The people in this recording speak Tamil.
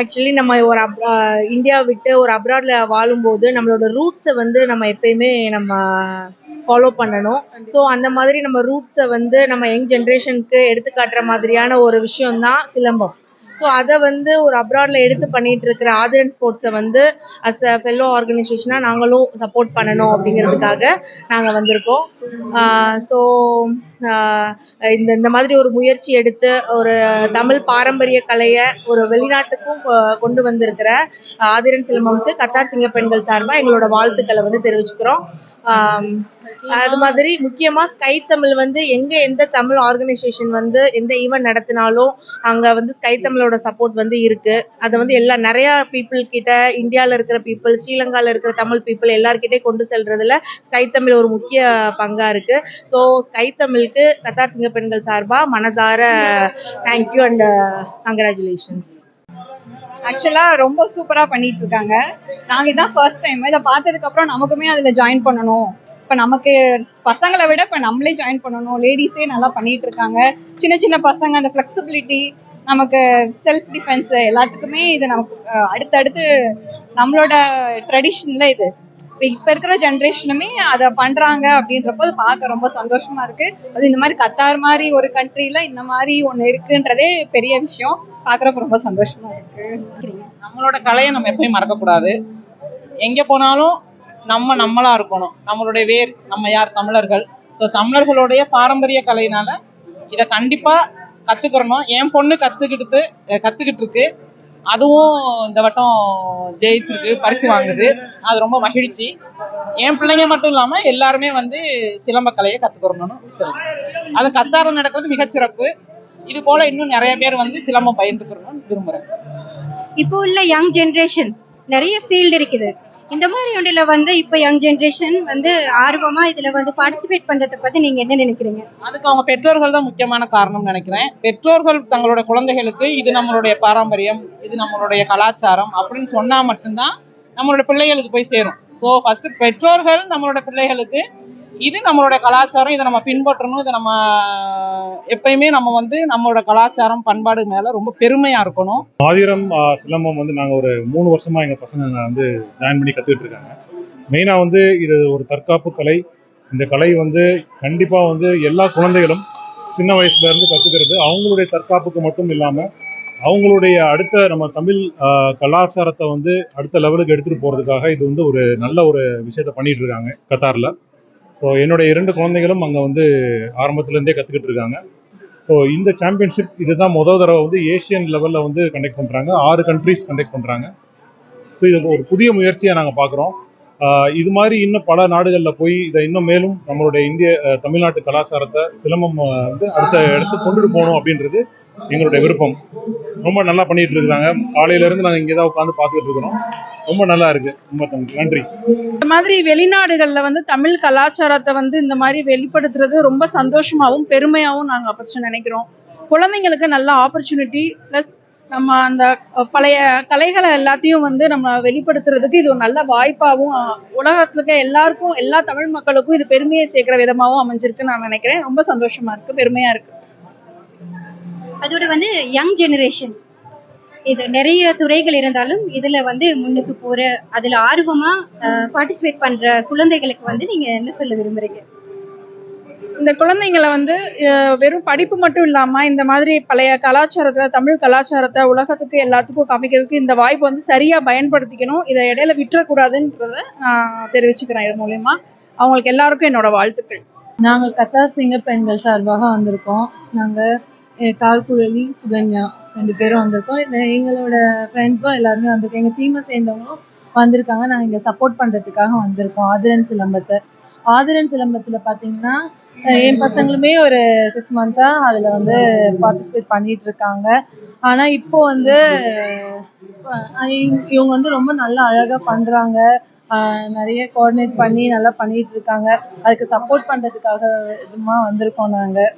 ஆக்சுவலி நம்ம ஒரு அப்ரா இந்தியா விட்டு ஒரு அப்ராட்ல வாழும்போது நம்மளோட ரூட்ஸை வந்து நம்ம எப்பயுமே நம்ம ஃபாலோ பண்ணணும். ஸோ அந்த மாதிரி நம்ம ரூட்ஸை வந்து நம்ம யங் ஜென்ரேஷனுக்கு எடுத்துக்காட்டுற மாதிரியான ஒரு விஷயம்தான் சிலம்பம். ஸோ அதை வந்து ஒரு அப்ராட்ல எடுத்து பண்ணிட்டு இருக்கிற ஆதிரன் ஸ்போர்ட்ஸை வந்து அஸ் அ ஃபெல்லோ ஆர்கனைசேஷனாக நாங்களும் சப்போர்ட் பண்ணணும் அப்படிங்கிறதுக்காக நாங்கள் வந்திருக்கோம். ஸோ இந்த இந்த மாதிரி ஒரு முயற்சி எடுத்து ஒரு தமிழ் பாரம்பரிய கலையை ஒரு வெளிநாட்டுக்கும் கொ- கொண்டு வந்திருக்கிற ஆதிரன் சிலம்பம்க்கு கத்தார் சிங்க பெண்கள் சார்பாக எங்களோட வாழ்த்துக்களை வந்து தெரிவிச்சுக்கிறோம். அது மாதிரி முக்கியமா ஸ்கை தமிழ் வந்து எங்க எந்த தமிழ் ஆர்கனைசேஷன் வந்து எந்த ஈவெண்ட் நடத்தினாலும் அங்க வந்து ஸ்கை தமிழோட சப்போர்ட் வந்து இருக்கு. அதை வந்து எல்லா நிறைய பீப்புள் கிட்ட இந்தியாவில் இருக்கிற பீப்புள் ஸ்ரீலங்கால இருக்கிற தமிழ் பீப்புள் எல்லார்கிட்டயும் கொண்டு செல்றதுல ஸ்கை தமிழ் ஒரு முக்கிய பங்கா இருக்கு. ஸோ ஸ்கை தமிழுக்கு கத்தார் சிங்க பெண்கள் சார்பா மனதார தேங்க்யூ அண்ட் கங்க்ராச்சுலேஷன்ஸ் ஆக்சுவலா ரொம்ப சூப்பரா பண்ணிட்டு இருக்காங்க. நாங்க இதான் ஃபர்ஸ்ட் டைம் இதை பார்த்ததுக்கப்புறம் நமக்குமே அதுல ஜாயின் பண்ணணும். இப்ப நமக்கு பசங்களை விட இப்ப நம்மளே ஜாயின் பண்ணணும். லேடிஸே நல்லா பண்ணிட்டு இருக்காங்க. சின்ன சின்ன பசங்க அந்த ஃப்ளெக்சிபிலிட்டி நமக்கு செல்ஃப் டிஃபென்ஸ் எல்லாத்துக்குமே இது நமக்கு அடுத்தடுத்து நம்மளோட ட்ரெடிஷன்ல இது. இப்ப இருக்கிற ஜென்ரேஷனுமே அதை பண்றாங்க அப்படின்றப்போ அது பார்க்க ரொம்ப சந்தோஷமா இருக்கு. அது இந்த மாதிரி கத்தார் மாதிரி ஒரு கண்ட்ரில இந்த மாதிரி ஒண்ணு இருக்குன்றதே பெரிய விஷயம். பாக்குறப்ப ரொம்ப சந்தோஷமா இருக்கு. நம்மளோட கலையை நம்ம எப்பயும் மறக்கக்கூடாது. எங்க போனாலும் நம்ம நம்மளா இருக்கணும். நம்மளுடைய வேர் நம்ம யார்? தமிழர்கள். ஸோ தமிழர்களுடைய பாரம்பரிய கலையினால இதை கண்டிப்பா கத்துக்கிறணும். என் பொண்ணு கத்துக்கிட்டு கத்துக்கிட்டு இருக்கு அதுவும் இந்த வட்டம் ஜெயிச்சிருக்கு பரிசு வாங்குது. அது ரொம்ப மகிழ்ச்சி. என் பிள்ளைங்க மட்டும் இல்லாம எல்லாருமே வந்து சிலம்ப கலையை கத்துக்கிறணும்னு சொல்லுவேன் அது கத்தாரம் நடக்கிறது மிகச்சிறப்பு. இது போல இன்னும் நிறைய பேர் வந்து சிலம்பம் பயின்றுக்கிறணும்னு விரும்புறேன். இப்போ உள்ள யங் ஜென்ரேஷன் நிறைய ஃபீல்டு இருக்குது. இந்த மாதிரி ஒன்றில் வந்து இப்போ யங் ஜென்ரேஷன் வந்து ஆர்வமா இதுல வந்து பார்ட்டிசிபேட் பண்றதை பத்தி நீங்க என்ன நினைக்கிறீங்க? அதுக்கு அவங்க பெற்றோர்கள் தான் முக்கியமான காரணம்னு நினைக்கிறேன். பெற்றோர்கள் தங்களோட குழந்தைகளுக்கு இது நம்மளுடைய பாரம்பரியம் இது நம்மளுடைய கலாச்சாரம் அப்படின்னு சொன்னா மட்டும்தான் நம்மளோட பிள்ளைகளுக்கு போய் சேரும். ஸோ ஃபர்ஸ்ட் பெற்றோர்கள் நம்மளோட பிள்ளைகளுக்கு இது நம்மளோட கலாச்சாரம் இதை நம்ம பின்பற்றணும் இதை நம்ம எப்பயுமே நம்ம வந்து நம்மளோட கலாச்சாரம் பண்பாடு மேல ரொம்ப பெருமையா இருக்கணும். ஆதிரம் சிலம்பம் வந்து நாங்கள் ஒரு மூணு வருஷமா எங்கள் பசங்க வந்து ஜாயின் பண்ணி கற்றுக்கிட்டு இருக்காங்க. மெயினாக வந்து இது ஒரு தற்காப்பு கலை. இந்த கலை வந்து கண்டிப்பாக வந்து எல்லா குழந்தைகளும் சின்ன வயசுல இருந்து கத்துக்கிறது. அவங்களுடைய தற்காப்புக்கு மட்டும் இல்லாமல் அவங்களுடைய அடுத்த நம்ம தமிழ் கலாச்சாரத்தை வந்து அடுத்த லெவலுக்கு எடுத்துகிட்டு போகிறதுக்காக இது வந்து ஒரு நல்ல ஒரு விஷயத்த பண்ணிட்டு இருக்காங்க கத்தாரில். ஸோ என்னுடைய இரண்டு குழந்தைகளும் அங்கே வந்து ஆரம்பத்துலேருந்தே கற்றுக்கிட்டு இருக்காங்க. ஸோ இந்த சாம்பியன்ஷிப் இதுதான் முதல் தடவை வந்து ஏஷியன் லெவலில் வந்து கண்டக்ட் பண்ணுறாங்க ஆறு கண்ட்ரீஸ் கண்டக்ட் பண்ணுறாங்க ஸோ இது ஒரு புதிய முயற்சியாக நாங்கள் பார்க்குறோம் இது மாதிரி இன்னும் பல நாடுகளில் போய் இதை இன்னும் மேலும் நம்மளுடைய இந்திய தமிழ்நாட்டு கலாச்சாரத்தை சிலம்பம் வந்து அடுத்த இடத்துக்கு கொண்டுட்டு போகணும் அப்படின்றது எங்களுடைய விருப்பம். ரொம்ப நல்லா பண்ணிட்டு இருக்காங்க. காலையில இருந்து நாங்கள் இங்கே தான் உட்காந்து பார்த்துக்கிட்டு இருக்கிறோம். ரொம்ப நல்லா இருக்கு. ரொம்ப நன்றி. இந்த மாதிரி வெளிநாடுகள்ல வந்து தமிழ் கலாச்சாரத்தை வந்து இந்த மாதிரி வெளிப்படுத்துறது ரொம்ப சந்தோஷமாவும் பெருமையாவும் நாங்க ஃபர்ஸ்ட் நினைக்கிறோம். குழந்தைங்களுக்கு நல்ல ஆப்பர்ச்சுனிட்டி பிளஸ் நம்ம அந்த பழைய கலைகளை எல்லாத்தையும் வந்து நம்ம வெளிப்படுத்துறதுக்கு இது ஒரு நல்ல வாய்ப்பாகவும் அஹ், உலகத்துல இருக்க எல்லாருக்கும் எல்லா தமிழ் மக்களுக்கும் இது பெருமையை சேர்க்கிற விதமாகவும் அமைஞ்சிருக்குன்னு நான் நினைக்கிறேன். ரொம்ப சந்தோஷமா இருக்கு பெருமையா இருக்கு. அதோட வந்து யங் ஜெனரேஷன் இது நிறைய துறைகள் இருந்தாலும் இதுல வந்து முன்னுக்கு போற அதுல ஆர்வமா பார்ட்டிசிபேட் பண்ற குழந்தைகளுக்கு வந்து நீங்க என்ன சொல்ல விரும்புறீங்க? இந்த குழந்தைங்களை வந்து அஹ், வெறும் படிப்பு மட்டும் இல்லாம இந்த மாதிரி பழைய கலாச்சாரத்தை தமிழ் கலாச்சாரத்தை உலகத்துக்கு எல்லாத்துக்கும் காமிக்கிறதுக்கு இந்த வாய்ப்பு வந்து சரியா பயன்படுத்திக்கணும். இதை இடையில விட்டுறக்கூடாதுன்றத நான் தெரிவிச்சுக்கிறேன் இது மூலியமா. அவங்களுக்கு எல்லாருக்கும் என்னோட வாழ்த்துக்கள். நாங்கள் கத்தார் சிங்க பெண்கள் சார்பாக வந்திருக்கோம். நாங்கள் கார்குழலி சுகன்யா ரெண்டு பேரும் வந்திருக்கோம். இந்த எங்களோட ஃப்ரெண்ட்ஸும் எல்லாருமே வந்திருக்கோம். எங்கள் டீமை சேர்ந்தவங்களும் வந்திருக்காங்க. நாங்கள் இங்கே சப்போர்ட் பண்ணுறதுக்காக வந்திருக்கோம். ஆதிரன் சிலம்பத்தை. ஆதிரன் சிலம்பத்தில் பார்த்தீங்கன்னா என் பசங்களுமே ஒரு சிக்ஸ் மந்த்தாக அதில் வந்து பார்ட்டிசிபேட் பண்ணிட்டு இருக்காங்க. ஆனால் இப்போ வந்து இவங்க இவங்க வந்து ரொம்ப நல்லா அழகாக பண்ணுறாங்க நிறைய கோஆர்டினேட் பண்ணி நல்லா பண்ணிட்டு இருக்காங்க. அதுக்கு சப்போர்ட் பண்ணுறதுக்காக இதுமா வந்திருக்கோம் நாங்கள்